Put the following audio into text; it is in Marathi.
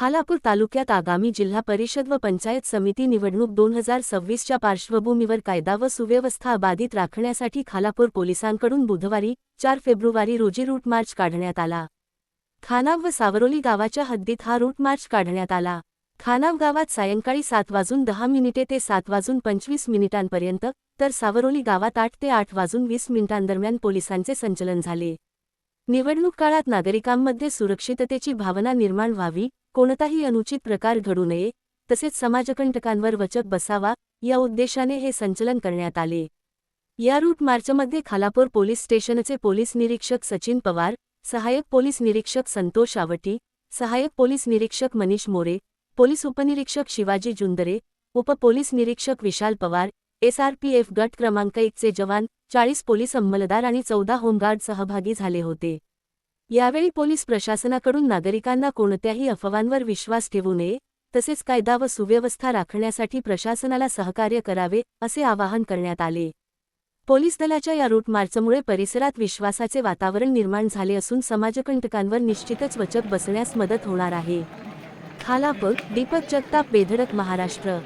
खालापूर तालुक्यात आगामी जिल्हा परिषद व पंचायत समिती निवडणूक दोन हजार सव्वीसच्या पार्श्वभूमीवर कायदा व सुव्यवस्था बाधित राखण्यासाठी खालापूर पोलिसांकडून बुधवारी चार फेब्रुवारी रोजी रूट मार्च काढण्यात आला. खानाव व सावरोली गावाच्या हद्दीत हा रूट मार्च काढण्यात आला. खानाव गावात सायंकाळी सात वाजून दहा मिनिटे ते सात वाजून पंचवीस मिनिटांपर्यंत तर सावरोली गावात आठ ते आठ वाजून वीस मिनिटांदरम्यान पोलिसांचे संचलन झाले. निवडणूक काळात नागरिकांमध्ये सुरक्षिततेची भावना निर्माण व्हावी कोणताही अनुचित प्रकार घडू नये तसेच समाजकंटकांवर वचक बसावा या उद्देशाने हे संचलन करण्यात आले. या रूट मार्चमध्ये खालापूर पोलीस स्टेशनचे पोलीस निरीक्षक सचिन पवार सहाय्यक पोलीस निरीक्षक संतोष आवटी सहाय्यक पोलीस निरीक्षक मनीष मोरे पोलीस उपनिरीक्षक शिवाजी जुंदरे उप पोलीस निरीक्षक विशाल पवार एसआरपीएफ गट क्रमांक एकचे जवान चाळीस पोलीस अंमलदार आणि चौदा होमगार्ड सहभागी झाले होते. यावेळी पोलीस प्रशासनाकडून नागरिकांना कोणत्याही अफवांवर विश्वास ठेवू नये तसेच कायदा व सुव्यवस्था राखण्यासाठी प्रशासनाला सहकार्य करावे असे आवाहन करण्यात आले. पोलीस दलाच्या या रूट मार्चमुळे परिसरात विश्वासाचे वातावरण निर्माण झाले असून समाजकंटकांवर निश्चितच वचक बसण्यास मदत होणार आहे. खालापग दीपक जगताप बेधडक महाराष्ट्र.